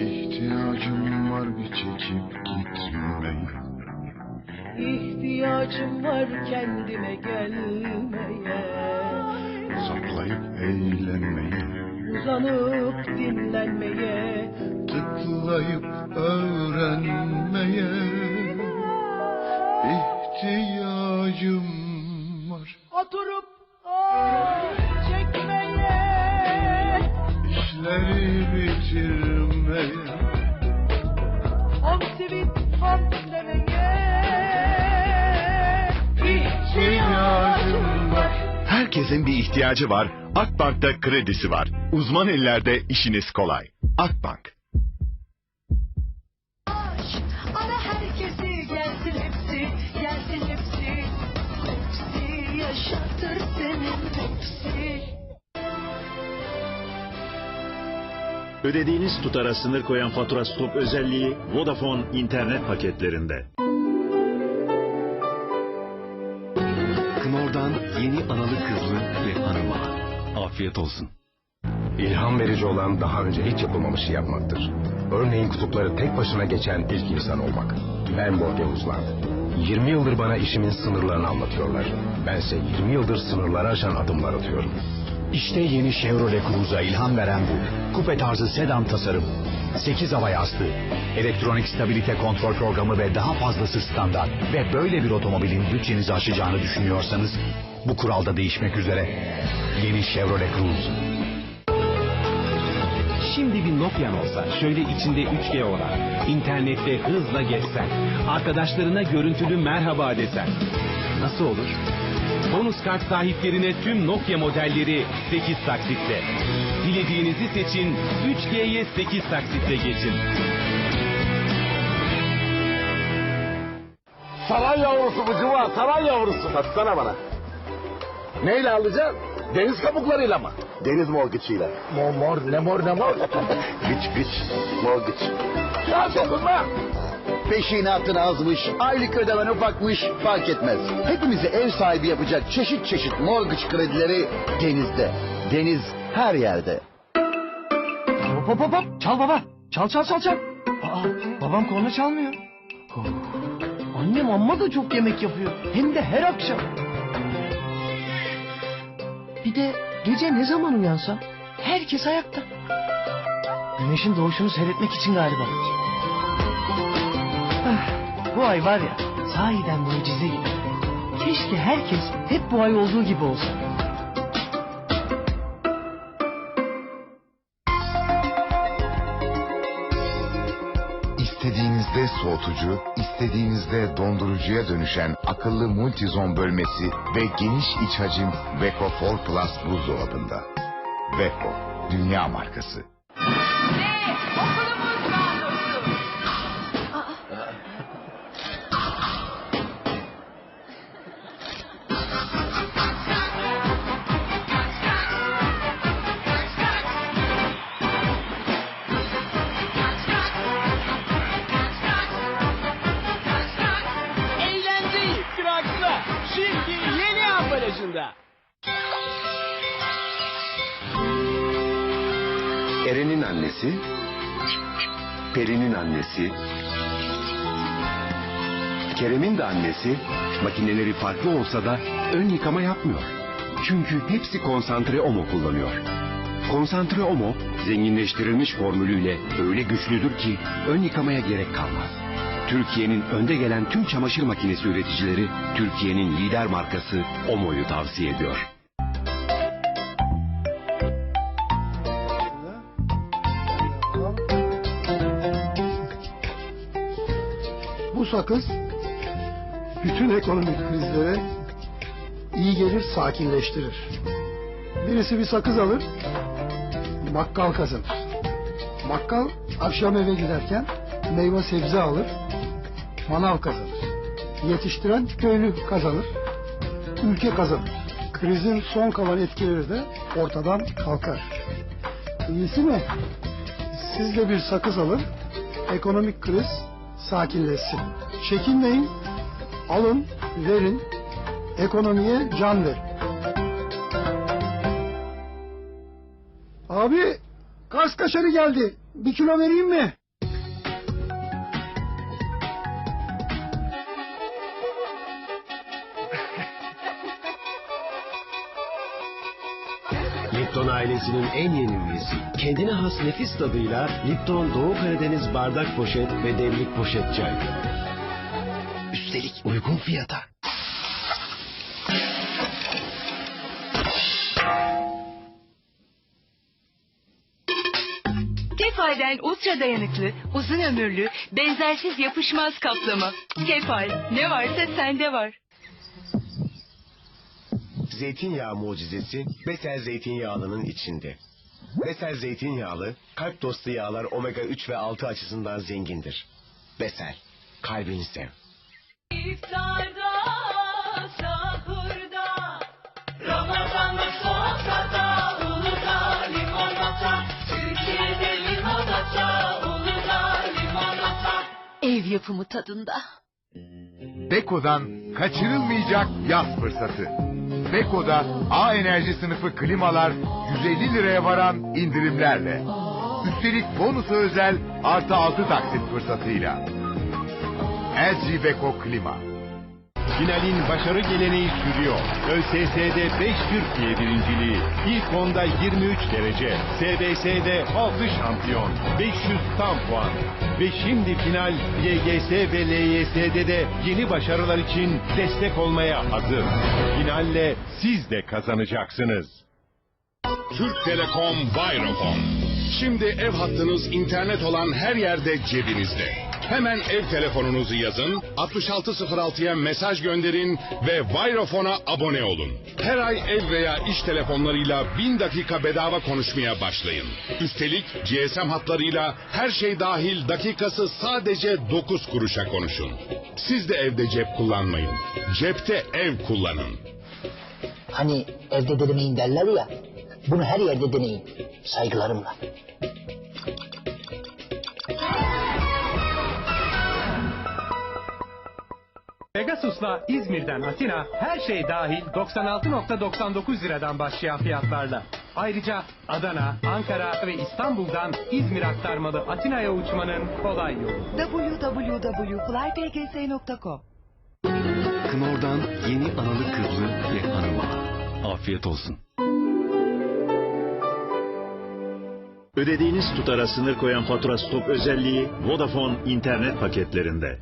İhtiyacım var bir çekip gitmeye İhtiyacım var kendime gelmeye. Saklayıp eğlenmeye. Uzanıp dinlenmeye. Tıklayıp öğrenmeye. İhtiyacım var. Oturup ay çekmeye. İşleri bitirmeye Herkesin bir ihtiyacı var. Akbank'ta kredisi var. Uzman ellerde işiniz kolay. Akbank. Ödediğiniz tutara sınır koyan fatura stop özelliği Vodafone internet paketlerinde. Knorr'dan yeni analı kızlı ve hanım ağa. Afiyet olsun. İlham verici olan daha önce hiç yapılmamışı yapmaktır. Örneğin kutupları tek başına geçen ilk insan olmak. Ben Borge Uzman. 20 yıldır bana işimin sınırlarını anlatıyorlar. Bense 20 yıldır sınırları aşan adımlar atıyorum. İşte yeni Chevrolet Cruze'a ilham veren bu. Kupe tarzı sedan tasarım. 8 hava yastığı, elektronik stabilite kontrol programı ve daha fazlası standart. Ve böyle bir otomobilin bütçenizi aşacağını düşünüyorsanız bu kuralda değişmek üzere. Yeni Chevrolet Cruze. Şimdi bir Nokia'm olsa, şöyle içinde 3G olan, internette hızla geçsen, arkadaşlarına görüntülü merhaba desen. Nasıl olur? Bonus kart sahiplerine tüm Nokia modelleri 8 taksitle. Dilediğinizi seçin, 3G'ye 8 taksitle geçin. Saray yavrusu bu cıva, saray yavrusu. Satsana bana. Neyle alacağım? Deniz kabuklarıyla mı? Deniz morgıçıyla. Mor mor, ne mor ne mor? güç güç, morgıç. Ya dokunma! Peşinatın azmış, aylık ödemen ufakmış fark etmez. Hepimizi ev sahibi yapacak çeşit çeşit mortgage kredileri denizde. Deniz her yerde. Hop hop hop. Çal baba. Çal çal çal çal. Aa, babam korna çalmıyor. Oh. Annem amma da çok yemek yapıyor. Hem de her akşam. Bir de gece ne zaman uyansam herkes ayakta. Güneşin doğuşunu seyretmek için galiba. Bu ay var ya sahiden mucize gibi. Keşke herkes hep bu ay olduğu gibi olsa. İstediğinizde soğutucu, istediğinizde dondurucuya dönüşen akıllı multizon bölmesi ve geniş iç hacim Beko 4 Plus buzdolabında. Beko, dünya markası. Eren'in annesi, Peri'nin annesi, Kerem'in de annesi makineleri farklı olsa da ön yıkama yapmıyor. Çünkü hepsi konsantre omo kullanıyor. Konsantre omo zenginleştirilmiş formülüyle öyle güçlüdür ki ön yıkamaya gerek kalmaz. Türkiye'nin önde gelen tüm çamaşır makinesi üreticileri Türkiye'nin lider markası Omo'yu tavsiye ediyor. Sakız bütün ekonomik krizlere iyi gelir, sakinleştirir. Birisi bir sakız alır, bakkal kazanır. Bakkal akşam eve giderken meyve sebze alır, manav kazanır. Yetiştiren köylü kazanır, ülke kazanır. Krizin son kalan etkileri de ortadan kalkar. İyisi mi? Siz de bir sakız alın, ekonomik kriz sakinleşsin. Çekinmeyin, alın, verin, ekonomiye can verin. Abi, kas kaşarı geldi. Bir kilo vereyim mi? Lipton ailesinin en yeni üyesi. Kendine has nefis tadıyla Lipton Doğu Karadeniz bardak poşet ve demlik poşet çay. Üstelik uygun fiyata. Kefal'den ultra dayanıklı, uzun ömürlü, benzersiz yapışmaz kaplama. Kefal, ne varsa sende var. Zeytinyağı mucizesi Besel zeytinyağlının içinde. Besel zeytinyağlı, kalp dostu yağlar omega 3 ve 6 açısından zengindir. Besel, kalbini sev. İftarda, sahurda, Ramazan'da sofrada, Uludağ limonata, Türkiye'de limonata, Uludağ limonata. Ev yapımı tadında. Beko'dan kaçırılmayacak yaz fırsatı. Beko'da A enerji sınıfı klimalar 150 liraya varan indirimlerle. Üstelik bonusu özel artı 6 taksit fırsatıyla. LG Beko Klima. Finalin başarı geleneği sürüyor. ÖSS'de 5 Türkiye birinciliği, ilk onda 23 derece, SBS'de 6 şampiyon, 500 tam puan. Ve şimdi final YGS ve LYS'de de yeni başarılar için destek olmaya hazır. Finalle siz de kazanacaksınız. Türk Telekom Virofon. Şimdi ev hattınız internet olan her yerde cebinizde. Hemen ev telefonunuzu yazın, 6606'ya mesaj gönderin ve Virofon'a abone olun. Her ay ev veya iş telefonlarıyla 1000 dakika bedava konuşmaya başlayın. Üstelik GSM hatlarıyla her şey dahil dakikası sadece 9 kuruşa konuşun. Siz de evde cep kullanmayın. Cepte ev kullanın. Hani evde denemeyin derler ya. Bunu her yerde deneyin. Saygılarımla. Pegasus'la İzmir'den Atina her şey dahil 96.99 liradan başlayan fiyatlarla. Ayrıca Adana, Ankara ve İstanbul'dan İzmir aktarmalı Atina'ya uçmanın kolay yolu. www.flypgs.com Knorr'dan yeni analı kızlı ve hanıma. Afiyet olsun. Ödediğiniz tutara sınır koyan fatura stop özelliği Vodafone internet paketlerinde.